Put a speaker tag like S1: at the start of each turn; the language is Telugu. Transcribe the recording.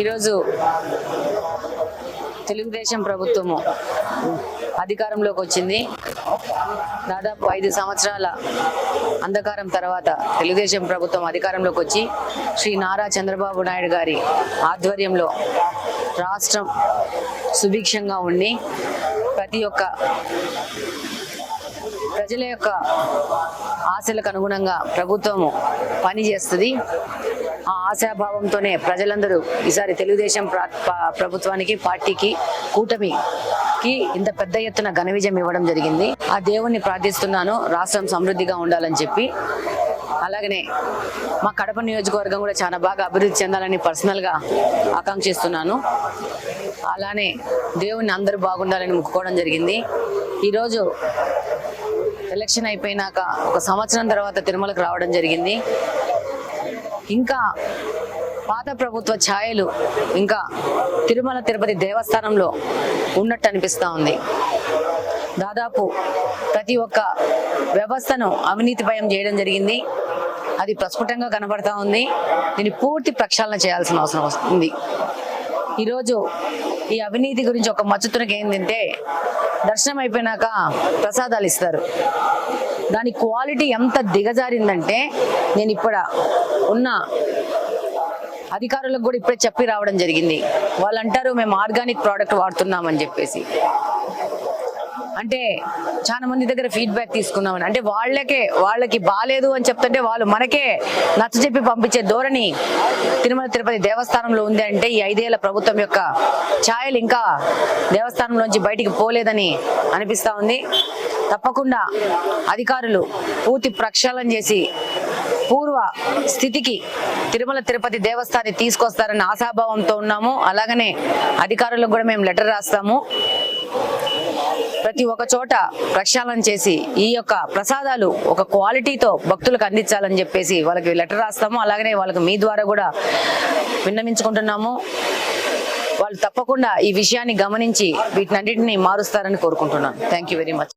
S1: ఈరోజు తెలుగుదేశం ప్రభుత్వము అధికారంలోకి వచ్చింది. దాదాపు ఐదు సంవత్సరాల అంధకారం తర్వాత తెలుగుదేశం ప్రభుత్వం అధికారంలోకి వచ్చి శ్రీ నారా చంద్రబాబు నాయుడు గారి ఆధ్వర్యంలో రాష్ట్రం సుభిక్షంగా ఉండి ప్రతి ఒక్క ప్రజల యొక్క ఆశలకు అనుగుణంగా ప్రభుత్వము పనిచేస్తుంది. ఆ ఆశాభావంతోనే ప్రజలందరూ ఈసారి తెలుగుదేశం ప్రభుత్వానికి పార్టీకి కూటమికి ఇంత పెద్ద ఎత్తున ఘన విజయం ఇవ్వడం జరిగింది. ఆ దేవుణ్ణి ప్రార్థిస్తున్నాను రాష్ట్రం సమృద్ధిగా ఉండాలని చెప్పి. అలాగనే మా కడప నియోజకవర్గం కూడా చాలా బాగా అభివృద్ధి చెందాలని పర్సనల్గా ఆకాంక్షిస్తున్నాను. అలానే దేవుణ్ణి అందరూ బాగుండాలని ముక్కుకోవడం జరిగింది. ఈరోజు ఎలక్షన్ అయిపోయినాక ఒక సంవత్సరం తర్వాత తిరుమలకు రావడం జరిగింది. ఇంకా పాత ప్రభుత్వ ఛాయలు ఇంకా తిరుమల తిరుపతి దేవస్థానంలో ఉన్నట్టు అనిపిస్తూ ఉంది. దాదాపు ప్రతి ఒక్క వ్యవస్థను అవినీతి భయం చేయడం జరిగింది. అది ప్రస్ఫుటంగా కనబడతా ఉంది. దీన్ని పూర్తి ప్రక్షాళన చేయాల్సిన అవసరం వస్తుంది ఈరోజు ఈ అవినీతి గురించి ఒక మచ్చుతునకి ఏంటంటే దర్శనం అయిపోయినాక ప్రసాదాలు ఇస్తారు. దాని క్వాలిటీ ఎంత దిగజారిందంటే నేను ఇప్పుడు ఉన్న అధికారులకు కూడా ఇప్పుడే చెప్పి రావడం జరిగింది. వాళ్ళు అంటారు మేము ఆర్గానిక్ ప్రోడక్ట్ వాడుతున్నామని చెప్పేసి. అంటే చాలా మంది దగ్గర ఫీడ్బ్యాక్ తీసుకున్నామని. అంటే వాళ్ళకే వాళ్ళకి బాగాలేదు అని చెప్తుంటే వాళ్ళు మనకే నచ్చ చెప్పి పంపించే ధోరణి తిరుమల తిరుపతి దేవస్థానంలో ఉంది అంటే ఈ ఐదేళ్ళ ప్రభుత్వం యొక్క ఛాయలు ఇంకా దేవస్థానంలోంచి బయటికి పోలేదని అనిపిస్తా ఉంది. తప్పకుండా అధికారులు పూర్తి ప్రక్షాళన చేసి పూర్వ స్థితికి తిరుమల తిరుపతి దేవస్థాన్ని తీసుకొస్తారని ఆశాభావంతో ఉన్నాము. అలాగనే అధికారులకు కూడా మేము లెటర్ రాస్తాము. ప్రతి ఒక్క చోట ప్రక్షాళన చేసి ఈ యొక్క ప్రసాదాలు ఒక క్వాలిటీతో భక్తులకు అందించాలని చెప్పేసి వాళ్ళకి లెటర్ రాస్తాము. అలాగనే వాళ్ళకి మీ ద్వారా కూడా విన్నవించుకుంటున్నాము. వాళ్ళు తప్పకుండా ఈ విషయాన్ని గమనించి వీటినన్నింటినీ మారుస్తారని కోరుకుంటున్నాను. Thank you very much